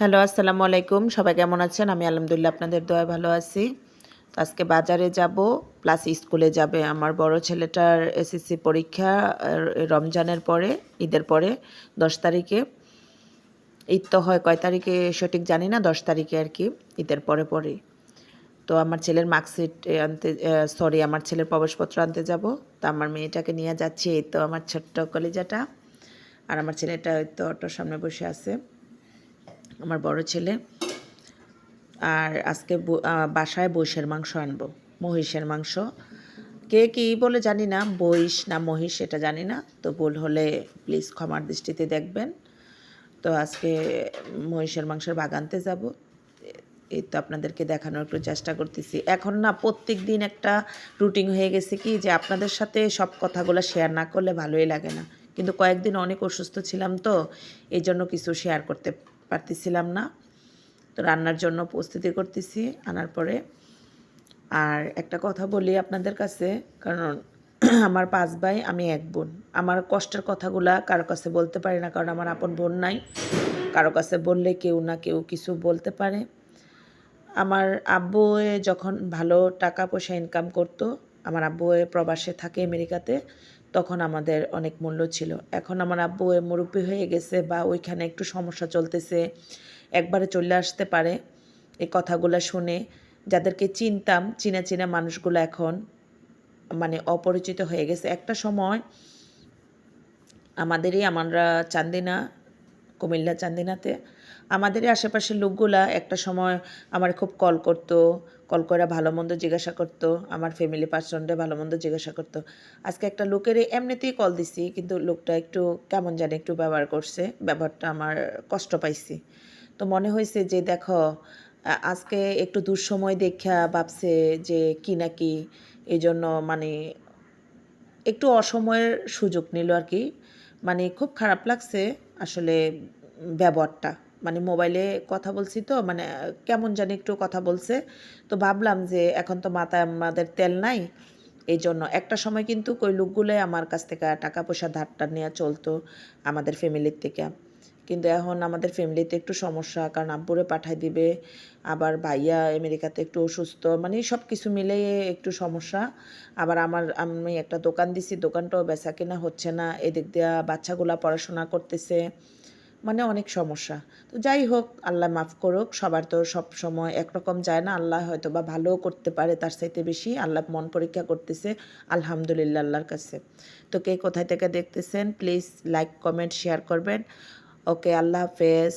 Hello, আসসালামু আলাইকুম। সবাই কেমন আছেন? আমি আলহামদুলিল্লাহ আপনাদের দোয়ায় ভালো আছি। তো আজকে বাজারে যাব প্লাস স্কুলে যাবে আমার বড় ছেলেটার এসএসসি পরীক্ষা রমজানের পরে, ঈদের পরে, দশ তারিখে। ঈদ তো হয় কয় তারিখে, সঠিক জানি না, দশ তারিখে আর কি, ঈদের পরে পরে। তো আমার ছেলের মার্কশিট আনতে সরি আমার ছেলের প্রবেশপত্র আনতে যাব। তো আমার মেয়েটাকে নিয়ে যাচ্ছি, এই তো আমার ছোট্ট কলেজাটা। আর আমার ছেলেটা তো অটোর সামনে বসে আছে। আমার বড় ছেলে। আর আজকে বাসায় বৈশের মাংস আনব, মহিষের মাংস। কে কি বলে জানি না বইশ না মহিষ সেটা জানি না, তো ভুল হলে প্লিজ ক্ষমার দৃষ্টিতে দেখবেন। তো আজকে মহিষের মাংসের বাগানতে যাব। এই তো আপনাদেরকে দেখানোর একটু চেষ্টা করতেছি। এখন না প্রত্যেক দিন একটা রুটিন হয়ে গেছে কি, যে আপনাদের সাথে সব কথাগুলো শেয়ার না করলে ভালোই লাগে না। কিন্তু কয়েকদিন অনেক অসুস্থ ছিলাম তো, এই জন্য কিছু শেয়ার করতে পারতেছিলাম না। তো রান্নার জন্য প্রস্তুতি করতেছি আনার পরে। আর একটা কথা বলি আপনাদের কাছে, কারণ আমার পাঁচ ভাই, আমি এক বোন। আমার কষ্টের কথাগুলা কারও কাছে বলতে পারি না, কারণ আমার আপন বোন নাই। কারও কাছে বললে কেউ না কেউ কিছু বলতে পারে। আমার আব্বু যখন ভালো টাকা পয়সা ইনকাম করতো, আমার আব্বু প্রবাসে থাকে আমেরিকাতে তখন আমাদের অনেক মূল্য ছিল। এখন আমার আব্বু মুরব্বী হয়ে গেছে বা ওইখানে একটু সমস্যা চলতেছে, একবারে চলে আসতে পারে এই কথাগুলো শুনে। যাদেরকে চিনতাম, চিনা চিনা মানুষগুলো এখন মানে অপরিচিত হয়ে গেছে। একটা সময় আমাদেরই, আমরা চান্দিনা, কুমিল্লা চান্দিনাতে আমাদেরই আশেপাশের লোকগুলা একটা সময় আমার খুব কল করতো কল করে ভালো মন্দ জিজ্ঞাসা করতো, আমার ফ্যামিলি পার্সনরে ভালো মন্দ জিজ্ঞাসা করতো। আজকে একটা লোকের এমনিতেই কল দিছি, কিন্তু লোকটা একটু কেমন জানি একটু ব্যবহার করছে, ব্যবহারটা আমার কষ্ট পাইছি। তো মনে হয়েছে যে দেখো আজকে একটু দুঃসময় দেখা ভাবছে যে কি না কি এই জন্য মানে একটু অসময়ের সুযোগ নিল আর কি। মানে খুব খারাপ লাগছে আসলে ব্যবহারটা। মানে মোবাইলে কথা বলছি তো মানে কেমন জানি একটু কথা বলছে। তো ভাবলাম যে এখন তো মাথায় আমাদের তেল নাই এই জন্য একটা সময় কিন্তু ওই লোকগুলোই আমার কাছ থেকে টাকা পয়সা ধারটা নেওয়া চলতো আমাদের ফ্যামিলির থেকে। কিন্তু এখন আমাদের ফ্যামিলিতে একটু সমস্যা, কারণ আব্বুরে পাঠাই দিবে, আবার ভাইয়া আমেরিকাতে একটু অসুস্থ মানে সব কিছু মিলিয়ে একটু সমস্যা। আবার আমার, আমি একটা দোকান দিছি, দোকানটাও বেচা কেনা হচ্ছে না, এদিক দিয়ে বাচ্চাগুলা পড়াশোনা করতেছে। মানে অনেক সমস্যা। তো যাই হোক, আল্লাহ মাফ করুক, সবার তো সব সময় একরকম যায় না। আল্লাহ হয়তো বা ভালোও করতে পারে তার চাইতে বেশি। আল্লাহ মন পরীক্ষা করতেছে, আলহামদুলিল্লাহ আল্লাহর কাছে। তো কে কোথায় থেকে দেখতেছেন প্লিজ লাইক কমেন্ট শেয়ার করবেন। ওকে আল্লাহ হাফেজ।